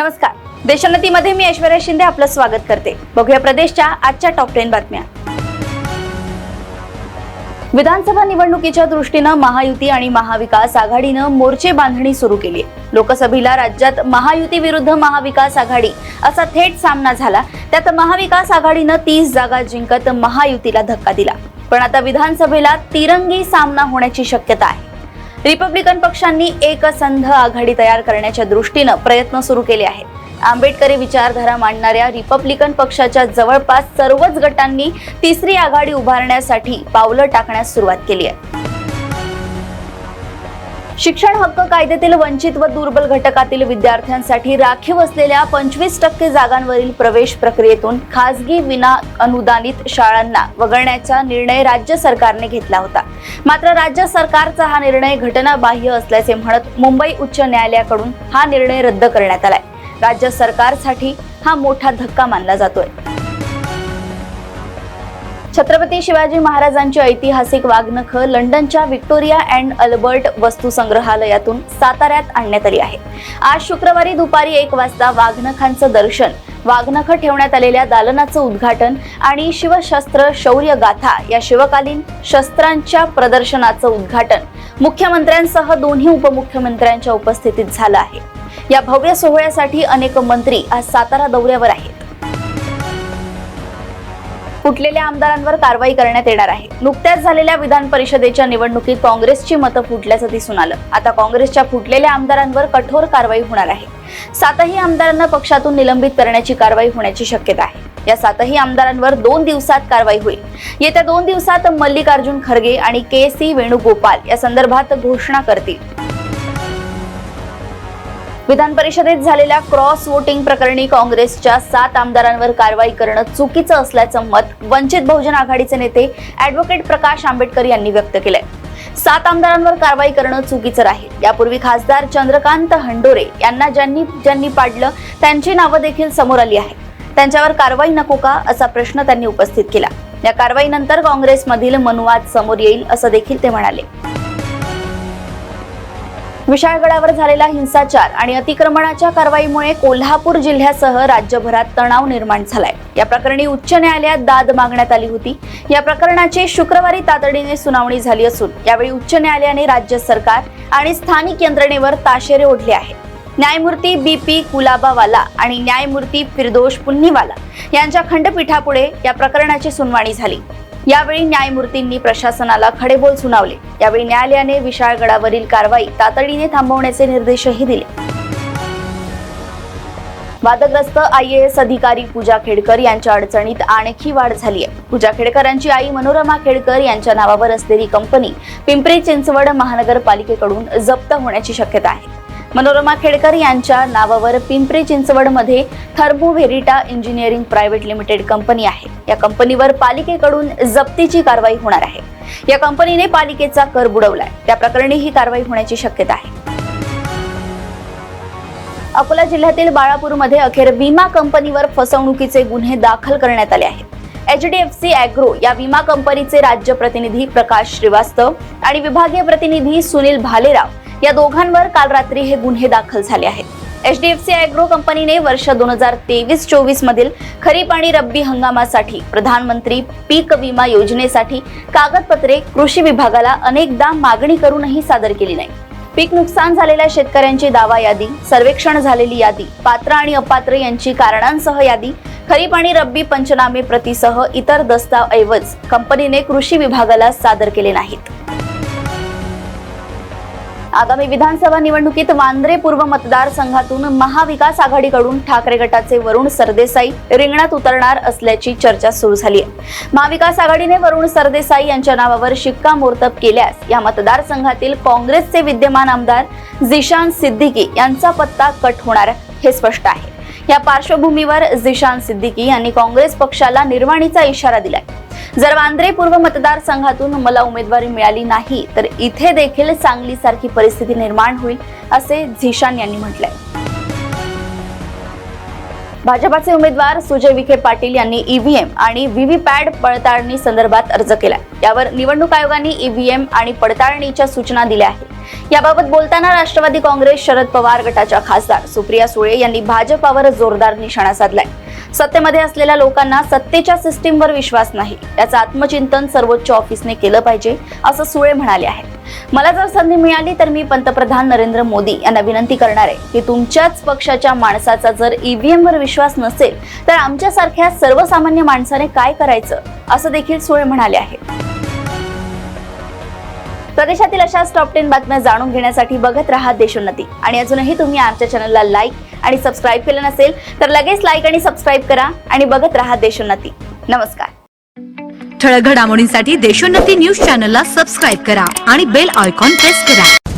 नमस्कार. देशोन्नतीमध्ये मी ऐश्वर्या शिंदे आपलं स्वागत करते. बघूया प्रदेशच्या आजच्या टॉप टेन बातम्या. विधानसभा निवडणुकीच्या दृष्टीनं महायुती आणि महाविकास आघाडीनं मोर्चे बांधणी सुरू केली. लोकसभेला राज्यात महायुती विरुद्ध महाविकास आघाडी असा थेट सामना झाला. त्यात महाविकास आघाडीनं तीस जागा जिंकत महायुतीला धक्का दिला. पण आता विधानसभेला तिरंगी सामना होण्याची शक्यता आहे. रिपब्लिकन पक्षांनी एक संघ आघाडी तयार करण्याच्या दृष्टीनं प्रयत्न सुरू केले आहेत. आंबेडकरी विचारधारा मांडणाऱ्या रिपब्लिकन पक्षाच्या जवळपास सर्वच गटांनी तिसरी आघाडी उभारण्यासाठी पावलं टाकण्यास सुरुवात केली आहे. शिक्षण हक्क कायद्यातील वंचित व दुर्बल घटकातील विद्यार्थ्यांसाठी राखीव असलेल्या पंचवीस टक्के जागांवरील प्रवेश प्रक्रियेतून खासगी विना अनुदानित शाळांना वगळण्याचा निर्णय राज्य सरकारने घेतला होता. मात्र राज्य सरकारचा हा निर्णय घटनाबाह्य असल्याचे म्हणत मुंबई उच्च न्यायालयाकडून हा निर्णय रद्द करण्यात आलाय. राज्य सरकारसाठी हा मोठा धक्का मानला जातोय. छत्रपती शिवाजी महाराजांची ऐतिहासिक वाघनख लंडनच्या व्हिक्टोरिया अँड अल्बर्ट वस्तू संग्रहालयातून साताऱ्यात आणण्यात आली आहे. आज शुक्रवारी दुपारी एक वाजता वाघनखांचं दर्शन वाघनख ठेवण्यात आलेल्या दालनाचं उद्घाटन आणि शिवशस्त्र शौर्य गाथा या शिवकालीन शस्त्रांच्या प्रदर्शनाचं उद्घाटन मुख्यमंत्र्यांसह दोन्ही उपमुख्यमंत्र्यांच्या उपस्थितीत झालं आहे. या भव्य सोहळ्यासाठी अनेक मंत्री आज सातारा दौऱ्यावर आहेत. फुटलेल्या आमदारांवर कारवाई करण्यात येणार आहे. नुकत्याच झालेल्या विधान परिषदेच्या निवडणुकीत काँग्रेसची मतं फुटल्याचं दिसून आलं. आता काँग्रेसच्या फुटलेल्या आमदारांवर कठोर कारवाई होणार आहे. सातही आमदारांना पक्षातून निलंबित करण्याची कारवाई होण्याची शक्यता आहे. या सातही आमदारांवर दोन दिवसात कारवाई होईल. येत्या दोन दिवसात मल्लिकार्जुन खरगे आणि के सी वेणुगोपाल या संदर्भात घोषणा करतील. विधान परिषदेत झालेल्या क्रॉस वोटिंग प्रकरणी काँग्रेसच्या सात आमदारांवर कारवाई करणं चुकीचं असल्याचं मत वंचित बहुजन आघाडीचे नेते अॅडव्होकेट प्रकाश आंबेडकर यांनी व्यक्त केलंय. सात आमदारांवर कारवाई करणं चुकीचं राहील. यापूर्वी खासदार चंद्रकांत हंडोरे यांना ज्यांनी ज्यांनी पाडलं त्यांची नावं देखील समोर आली आहेत. त्यांच्यावर कारवाई नको का? असा प्रश्न त्यांनी उपस्थित केला. या कारवाईनंतर काँग्रेसमधील मनवाद समोर येईल असं देखील ते म्हणाले. विशाळगडावर झालेला हिंसाचार आणि अतिक्रमणाच्या कारवाईमुळे कोल्हापूर जिल्ह्यासह राज्यभरात तणाव निर्माण झालाय. या प्रकरणी उच्च न्यायालयात दाद मागण्यात आली होती. या प्रकरणाची शुक्रवारी तातडीने सुनावणी झाली असून यावेळी उच्च न्यायालयाने राज्य सरकार आणि स्थानिक यंत्रणेवर ताशेरे ओढले आहेत. न्यायमूर्ती बी पी कुलाबावाला आणि न्यायमूर्ती फिरदोष पुन्नीवाला यांच्या खंडपीठापुढे या प्रकरणाची सुनावणी झाली. यावेळी न्यायमूर्तींनी प्रशासनाला खडेबोल सुनावले. यावेळी न्यायालयाने विशाळगडावरील कारवाई तातडीने थांबवण्याचे निर्देशही दिले. वादग्रस्त आय एस अधिकारी पूजा खेडकर यांच्या अडचणीत आणखी वाढ झाली आहे पूजा खेडकर यांची आई मनोरमा खेडकर यांच्या नावावर असलेली कंपनी पिंपरी चिंचवड महानगरपालिकेकडून जप्त होण्याची शक्यता आहे. मनोरमा खेडकर यांच्या नावावर पिंपरी चिंचवडमध्ये Thermo Verita engineering private limited company आहे. या कंपनीवर पालिकेकडून जप्तीची कारवाई होणार आहे. या कंपनीने पालिकेचा कर बुडवलाय. त्या प्रकरणी ही कारवाई होण्याची शक्यता आहे. अकोला जिल्ह्यातील बाळापूरमध्ये अखेर विमा कंपनीवर फसवणुकीचे गुन्हे दाखल करण्यात आले आहेत. H D F C agro या विमा कंपनीचे राज्य प्रतिनिधी प्रकाश श्रीवास्तव आणि विभागीय प्रतिनिधी सुनील भालेराव या दोघांवर काल रात्री हे गुन्हे दाखल झाले आहेत. H D F C agro कंपनीने वर्ष दोन हजार तेवीस चोवीस मधील खरीप आणि रब्बी हंगामासाठी प्रधानमंत्री पीक विमा योजनेसाठी कागदपत्रे कृषी विभागाला अनेकदा मागणी करूनही सादर केली नाही. पीक नुकसान झालेल्या शेतकऱ्यांची दावा यादी सर्वेक्षण झालेली यादी पात्र आणि अपात्र यांची कारणांसह यादी खरीप आणि रब्बी पंचनामे प्रतिसह इतर दस्तऐवज कंपनीने कृषी विभागाला सादर केले नाहीत. आगामी विधानसभा निवडणुकीत वांद्रे पूर्व मतदारसंघातून महाविकास आघाडीकडून ठाकरे गटाचे वरुण सरदेसाई रिंगणात उतरणार असल्याची चर्चा सुरू झाली आहे. महाविकास आघाडीने वरुण सरदेसाई यांच्या नावावर शिक्कामोर्तब केल्यास या मतदारसंघातील काँग्रेसचे विद्यमान आमदार जिशान सिद्दीकी यांचा पत्ता कट होणार हे स्पष्ट आहे. या पार्श्वभूमीवर जिशान सिद्दीकी यांनी काँग्रेस पक्षाला निर्वाणीचा इशारा दिलाय. जर वांद्रे पूर्व मतदारसंघातून मला उमेदवारी मिळाली नाही तर इथे देखील सांगली सारखी परिस्थिती निर्माण होईल असे झिशान यांनी म्हटलंय. भाजपाचे उमेदवार सुजय विखे पाटील यांनी ईव्हीएम आणि व्हीव्हीपॅड पडताळणी संदर्भात अर्ज केला यावर निवडणूक आयोगाने ईव्हीएम आणि पडताळणीच्या सूचना दिल्या आहेत. याबाबत बोलताना राष्ट्रवादी काँग्रेस शरद पवार गटाच्या खासदार सुप्रिया सुळे यांनी भाजपावर जोरदार निशाणा साधलाय. सत्तेमध्ये असलेल्या लोकांना सत्तेच्या सिस्टीमवर विश्वास नाही. याचं आत्मचिंतन सर्वोच्च ऑफिसने केलं पाहिजे असं सुळे म्हणाले आहेत. मला जर संधी मिळाली तर मी पंतप्रधान नरेंद्र मोदी यांना विनंती करणार आहे की तुमच्याच पक्षाच्या माणसाचा जर ईव्हीएम वर विश्वास नसेल तर आमच्यासारख्या सर्वसामान्य माणसाने काय करायचं असं देखील सुळे म्हणाले आहेत. प्रदेशातील अशाच टॉप टेन बातम्या जाणून घेण्यासाठी बघत राहा देशोन्नती. आणि अजूनही तुम्ही आमच्या चॅनलला लाईक आणि सबस्क्राईब केलं नसेल तर लगेच लाईक आणि सबस्क्राईब करा आणि बघत राहा देशोन्नती. नमस्कार. ठळक घडामोडींसाठी देशोन्नती न्यूज चॅनलला सबस्क्राईब करा आणि बेल आयकॉन प्रेस करा.